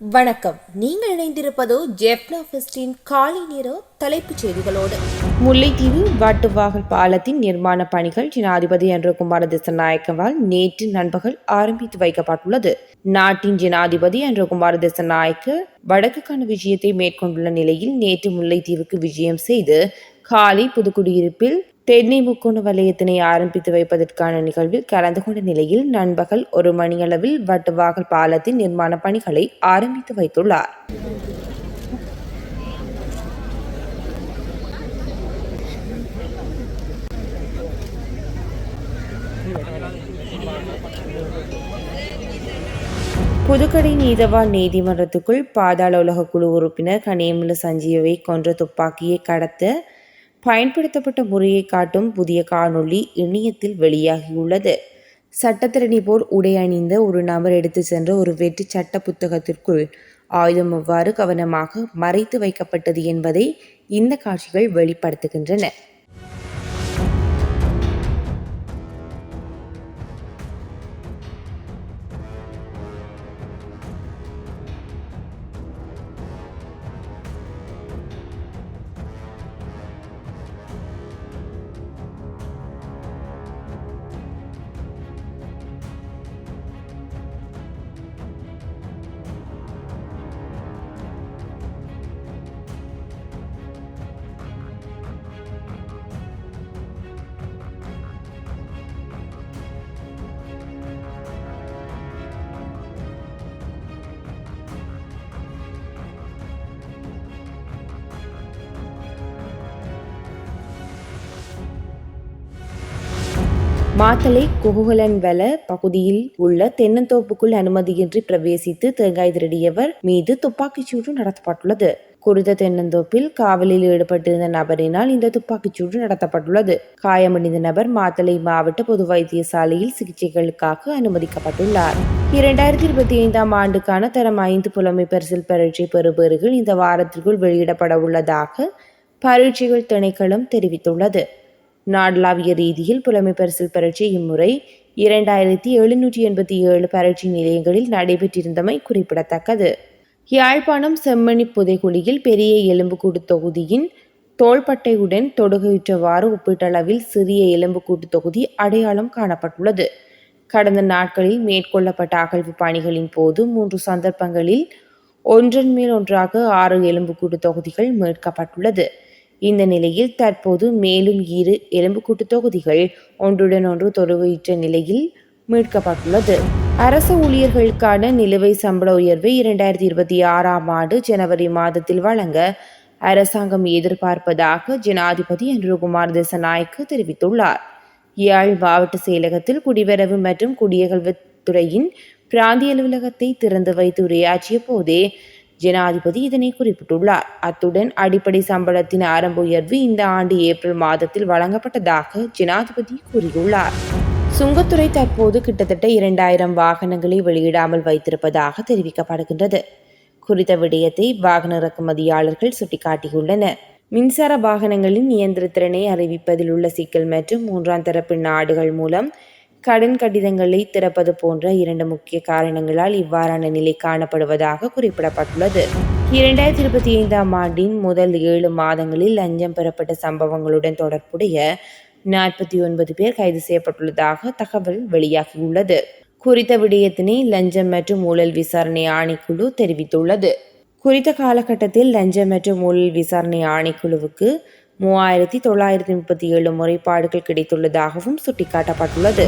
வணக்கம். நீங்கள் இணைந்திருப்பதோ ஜெப்னா ஃபெஸ்டின் காலை நேர தலைப்புச் செய்திகளோடு. முல்லைத்தீவு வாட்டுவாகல் பாலத்தின் நிர்மாண பணிகள் ஜனாதிபதி என்ற குமார திசநாயக்கவால் நேற்று நண்பகல் ஆரம்பித்து வைக்கப்பட்டுள்ளது. நாட்டின் ஜனாதிபதி என்ற குமார திசநாயக்க வடக்குக்கான விஜயத்தை மேற்கொண்டுள்ள நிலையில் நேற்று முல்லைத்தீவுக்கு விஜயம் செய்து காலை புதுக்குடியிருப்பில் தென்னை முக்கோண வலயத்தினை ஆரம்பித்து வைப்பதற்கான நிகழ்வில் கலந்து கொண்ட நிலையில் நண்பகல் ஒரு மணியளவில் வட்டுவாகல் பாலத்தின் நிர்மாண பணிகளை ஆரம்பித்து வைத்துள்ளார். புதுக்கடை நீதவான் நீதிமன்றத்துக்குள் பாதாள உலக குழு உறுப்பினர் கனியமுல சஞ்சீவை கொன்ற துப்பாக்கியை கடத்த பயன்படுத்தப்பட்ட முறையை காட்டும் புதிய காணொளி இணையத்தில் வெளியாகியுள்ளது. சட்டத்திரணி போல் உடை அணிந்த ஒரு நபர் எடுத்து சென்ற ஒரு வெற்றி சட்ட புத்தகத்திற்குள் ஆயுதம் எவ்வாறு கவனமாக மறைத்து வைக்கப்பட்டது என்பதை இந்த காட்சிகள் வெளிப்படுத்துகின்றன. மாத்தளை குகுகலன்வெல பகுதியில் உள்ள தென்னந்தோப்புக்குள் அனுமதியின்றி பிரவேசித்து தேங்காய் திருடியவர் மீது துப்பாக்கிச்சூடு நடத்தப்பட்டுள்ளது. குறித்த தென்னந்தோப்பில் காவலில் ஈடுபட்டிருந்த நபரினால் இந்த துப்பாக்கிச்சூடு நடத்தப்பட்டுள்ளது. காயமடைந்த நபர் மாத்தளை மாவட்ட பொது வைத்தியசாலையில் சிகிச்சைகளுக்காக அனுமதிக்கப்பட்டுள்ளார். இரண்டாயிரத்தி இருபத்தி ஐந்தாம் ஆண்டுக்கான தரம் ஐந்து புலமை பரிசில் பரீட்சை பெறுபவர்கள் இந்த வாரத்திற்குள் வெளியிடப்பட உள்ளதாக பரீட்சைகள் திணைக்களம் தெரிவித்துள்ளது. நாடளாவிய ரீதியில் புலமை பரிசில் பரீட்சை இம்முறை இரண்டாயிரத்தி எழுநூற்றி எண்பத்தி ஏழு பரீட்சை நிலையங்களில் நடைபெற்றிருந்தமை குறிப்பிடத்தக்கது. யாழ்ப்பாணம் செம்மணி புதைகுழியில் பெரிய எலும்புக்கூடு தொகுதியின் தோள்பட்டையுடன் தொடுகையுற்றவாறு ஒப்பீட்டளவில் சிறிய எலும்புக்கூட்டு தொகுதி அடையாளம் காணப்பட்டுள்ளது. கடந்த நாட்களில் மேற்கொள்ளப்பட்ட அகழ்வு பணிகளின் போது மூன்று சந்தர்ப்பங்களில் ஒன்றன் மேல் ஒன்றாக ஆறு எலும்புக்கூட்டு தொகுதிகள் மீட்கப்பட்டுள்ளது. இந்த நிலையில் தற்போது மேலும் இரு எலும்புக்கூட்டு தொகுதிகள் ஒன்றுடன் ஒன்று தொடுவையிட்ட நிலையில் மீட்கப்பட்டுள்ளது. அரசு ஊழியர்களுக்கான நிலுவை சம்பள உயர்வை இரண்டாயிரத்தி இருபத்தி ஆறாம் ஆண்டு ஜனவரி மாதத்தில் வழங்க அரசாங்கம் எதிர்பார்ப்பதாக ஜனாதிபதி அன்ருகுமார் திசநாயக்கு தெரிவித்துள்ளார். யாழ் மாவட்ட செயலகத்தில் குடிவரவு மற்றும் குடியகல்வுத்துறையின் பிராந்திய அலுவலகத்தை திறந்து வைத்து உரையாற்றிய போதே ஜனாதிபதி இதனை குறிப்பிட்டுள்ளார். அத்துடன் அடிப்படை சம்பளத்தின் ஆரம்ப உயர்வு இந்த ஆண்டு ஏப்ரல் மாதத்தில் வழங்கப்பட்டதாக ஜனாதிபதி கூறியுள்ளார். சுங்கத்துறை தற்போது கிட்டத்தட்ட இரண்டாயிரம் வாகனங்களை வெளியிடாமல் வைத்திருப்பதாக தெரிவிக்கப்படுகின்றது. குறித்த விடயத்தை வாகன இறக்குமதியாளர்கள் சுட்டிக்காட்டியுள்ளனர். மின்சார வாகனங்களின் இயந்திரத்திறனை அறிவிப்பதில் உள்ள சிக்கல் மற்றும் மூன்றாம் தரப்பு நாடுகள் மூலம் கடன் கடிதங்களை திறப்பது போன்ற இரண்டு முக்கிய காரணங்களால் இவ்வாறான நிலை காணப்படுவதாக குறிப்பிடப்பட்டுள்ளது. இரண்டாயிரத்தி இருபத்தி ஐந்தாம் ஆண்டின் முதல் ஏழு மாதங்களில் லஞ்சம் பெறப்பட்ட சம்பவங்களுடன் தொடர்புடைய நாற்பத்தி ஒன்பது பேர் கைது செய்யப்பட்டுள்ளதாக தகவல் வெளியாகியுள்ளது. குறித்த விடயத்தினை லஞ்சம் மற்றும் ஊழல் விசாரணை ஆணைக்குழு தெரிவித்துள்ளது. குறித்த காலகட்டத்தில் லஞ்சம் மற்றும் ஊழல் விசாரணை ஆணைக்குழுவுக்கு மூவாயிரத்தி தொள்ளாயிரத்தி முப்பத்தி ஏழு முறைப்பாடுகள் கிடைத்துள்ளதாகவும் சுட்டிக்காட்டப்பட்டுள்ளது.